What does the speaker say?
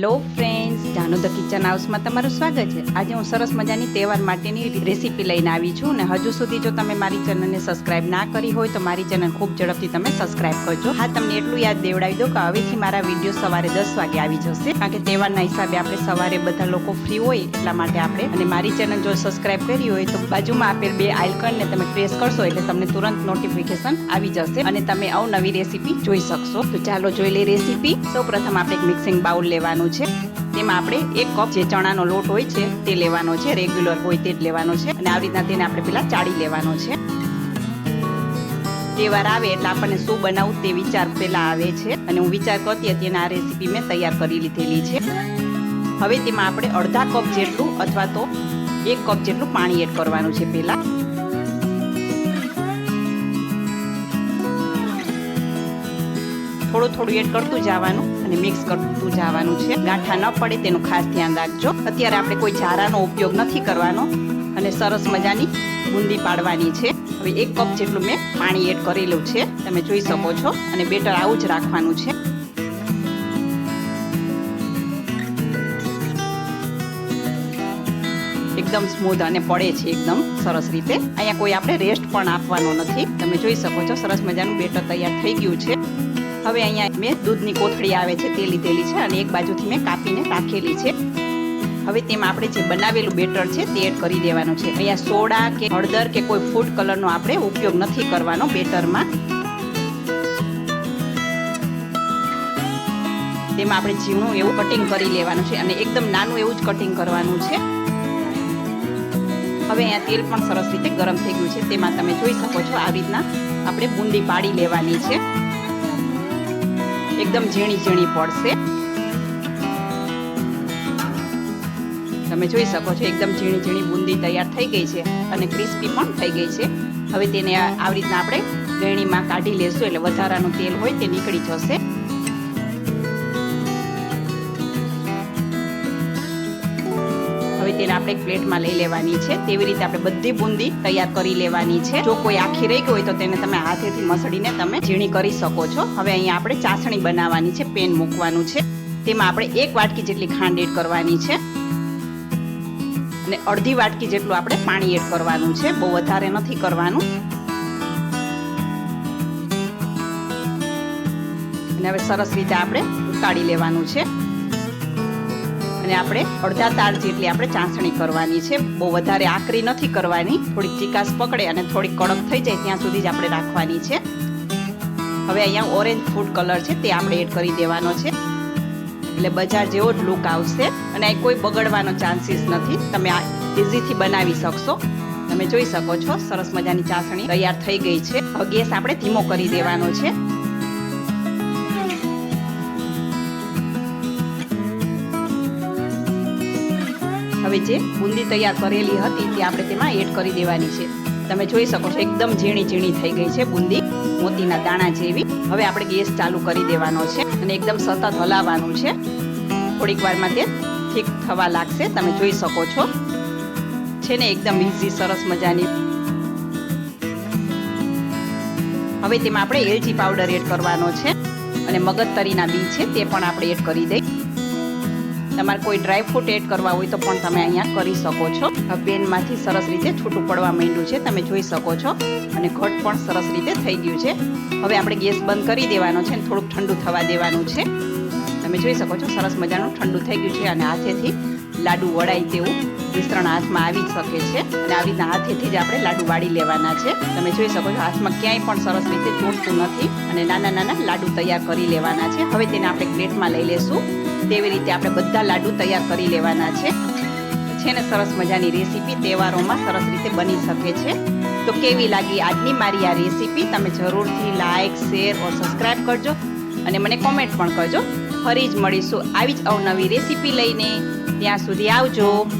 hello friends. જાનો the kitchen હાઉસમાં તમારું સ્વાગત છે. આજે હું સરસ મજાની તહેવાર માટેની રેસીપી લઈને આવી છું અને હજુ સુધી જો તમે મારી ચેનલને સબસ્ક્રાઇબ ના કરી હોય તો મારી ચેનલ ખૂબ ઝડપથી તમે સબસ્ક્રાઇબ કરજો. હા, તમને એટલું યાદ દેવડાવી દો કે હવેથી મારા વીડિયો સવારે દસ વાગે આવી જશે. કારણ કે તહેવારના હિસાબે આપણે સવારે બધા લોકો ફ્રી હોય એટલા માટે આપણે અને મારી ચેનલ જો સબસ્ક્રાઇબ કરી હોય તો બાજુમાં આપેલ બે આઇકનને તમે પ્રેસ કરશો એટલે તમને તુરંત નોટિફિકેશન આવી જશે અને તમે અવનવી રેસીપી જોઈ શકશો. તો ચાલો જોઈ લઈએ રેસીપી. સૌ પ્રથમ આપણે એક મિક્સિંગ બાઉલ લેવાનું છે. તેમાં આપણે એક કપ જે ચણાનો લોટ હોય છે, તે લેવાનો છે રેગ્યુલર હોય તે જ લેવાનો છે. અને આવી રીતના તેને આપણે પેલા ચાળી લેવાનો છે. તહેવાર આવે એટલે આપણને શું બનાવવું તે વિચાર પેલા આવે છે. અને હું વિચાર કરતી હતી અને આ રેસીપી મેં તૈયાર કરી લીધેલી છે. હવે તેમાં આપણે અડધા કપ જેટલું અથવા તો એક કપ જેટલું પાણી એડ કરવાનું છે પહેલા થોડું થોડું એડ કરતું જવાનું અને મિક્સ કરતું જવાનું છે. ગાંઠા ન પડે તેનું ખાસ ધ્યાન રાખજો. અત્યારે આપણે કોઈ ઝારાનો ઉપયોગ નથી કરવાનો અને સરસ મજાની બુંદી પાડવાની છે. હવે એક કપ જેટલું મેં પાણી એડ કરેલું છે. તમે જોઈ શકો છો અને બેટર આવું જ રાખવાનું છે. એકદમ સ્મૂધ અને પડે છે એકદમ સરસ રીતે. અહીંયા કોઈ આપણે રેસ્ટ પણ આપવાનો નથી. તમે જોઈ શકો છો સરસ મજાનું બેટર તૈયાર થઈ ગયું છે. હવે અહીંયા મેં દૂધની કોથળી આવે છે તે લીધેલી છે અને એક બાજુથી મેં કાપીને રાખેલી છે. હવે તેમાં આપણે જે બનાવેલું બેટર છે તે એડ કરી દેવાનું છે. અહીંયા સોડા કે હળદર કે કોઈ ફૂડ કલરનો આપણે ઉપયોગ નથી કરવાનો બેટરમાં. તેમાં આપણે ઝીણું એવું કટિંગ કરી લેવાનું છે અને એકદમ નાનું એવું જ કટિંગ કરવાનું છે. હવે અહીંયા તેલ પણ સરસ રીતે ગરમ થઈ ગયું છે. તેમાં તમે જોઈ શકો છો આવી રીતના આપણે બુંદી પાડી લેવાની છે. એકદમ ઝીણી ઝીણી પડશે. તમે જોઈ શકો છો, એકદમ ઝીણી ઝીણી બુંદી તૈયાર થઈ ગઈ છે અને ક્રિસ્પી પણ થઈ ગઈ છે. હવે તેને આવી રીતના આપણે ગળણીમાં કાઢી લેશું, એટલે વધારાનું તેલ હોય તે નીકળી જશે. તેને આપણે પ્લેટમાં લઈ લેવાની છે. તેવી રીતે આપણે બધી બુંદી તૈયાર કરી લેવાની છે. જો કોઈ આખી રહી ગઈ હોય તો તેને તમે હાથેથી મસળીને તમે ઝીણી કરી શકો છો. હવે અહીંયા આપણે ચાસણી બનાવવાની છે, પેન મૂકવાનું છે. તેમાં આપણે એક વાટકી જેટલી ખાંડ એડ કરવાની છે. અને અડધી વાટકી જેટલું આપણે પાણી એડ કરવાનું છે. બહુ વધારે નથી કરવાનું. અને હવે સરસ રીતે આપણે ઉકાળી લેવાનું છે. અને આપણે અડધા તાર જેટલી આપણે ચાસણી કરવાની છે. બહુ વધારે આકરી નથી કરવાની. થોડીક ચિકાસ પકડે અને થોડીક કડક થઈ જાય ત્યાં સુધી જ આપણે રાખવાની છે. હવે અહીંયા ઓરેન્જ ફૂડ કલર છે, તે આપણે એડ કરી દેવાનો છે. એટલે બજાર જેવો જ લુક આવશે. અને કોઈ બગડવાનો ચાન્સીસ નથી. તમે આ ઇઝીથી બનાવી શકશો. તમે જોઈ શકો છો, સરસ મજાની ચાસણી તૈયાર થઈ ગઈ છે. ગેસ આપણે ધીમો કરી દેવાનો છે. હવે જે બુંદી તૈયાર કરેલી હતી તે આપણે તેમાં એડ કરી દેવાની છે. તમે જોઈ શકો છો, એકદમ ઝીણી ઝીણી થઈ ગઈ છે બુંદી. મોતીના દાણા જેવી. હવે આપણે ગેસ ચાલુ કરી દેવાનો છે અને એકદમ સતત હલાવવાનું છે. થોડીક વારમાં તે ઠીક થવા લાગશે. તમે જોઈ શકો છો. છે ને એકદમ ઇઝી સરસ મજાની. હવે તેમાં આપણે એલચી પાવડર એડ કરવાનો છે અને મગજતરીના બી છે તે પણ આપણે એડ કરી દઈ. તમારે કોઈ ડ્રાય ફ્રૂટ એડ કરવા હોય તો પણ તમે અહીંયા કરી શકો છો. પેનમાંથી સરસ રીતે છૂટું પડવા માંડ્યું છે, તમે જોઈ શકો છો. અને ઘટ પણ સરસ રીતે થઈ ગયું છે. હવે આપણે ગેસ બંધ કરી દેવાનો છે અને થોડુંક ઠંડુ થવા દેવાનું છે. તમે જોઈ શકો છો, સરસ મજાનું ઠંડુ થઈ ગયું છે અને હાથેથી લાડુ વળાય તેવું મિશ્રણ હાથમાં આવી શકે છે. અને આવી રીતના હાથેથી જ આપણે લાડુ વાળી લેવાના છે. તમે જોઈ શકો છો, હાથમાં ક્યાંય પણ સરસ રીતે ચોટતું નથી. અને નાના નાના લાડુ તૈયાર કરી લેવાના છે. હવે તેને આપણે પ્લેટમાં લઈ લેશું. તેવી રીતે આપણે બધા લાડુ તૈયાર કરી લેવાના છે. છે ને સરસ મજાની રેસીપી તહેવારોમાં સરસ રીતે બની શકે છે. તો કેવી લાગી આજની મારી આ રેસીપી? તમે જરૂરથી લાઇક શેર ઓર સબસ્ક્રાઈબ કરજો અને મને કોમેન્ટ પણ કરજો. ફરી જ મળીશું આવી જ અવનવી રેસીપી લઈને. ત્યાં સુધી આવજો.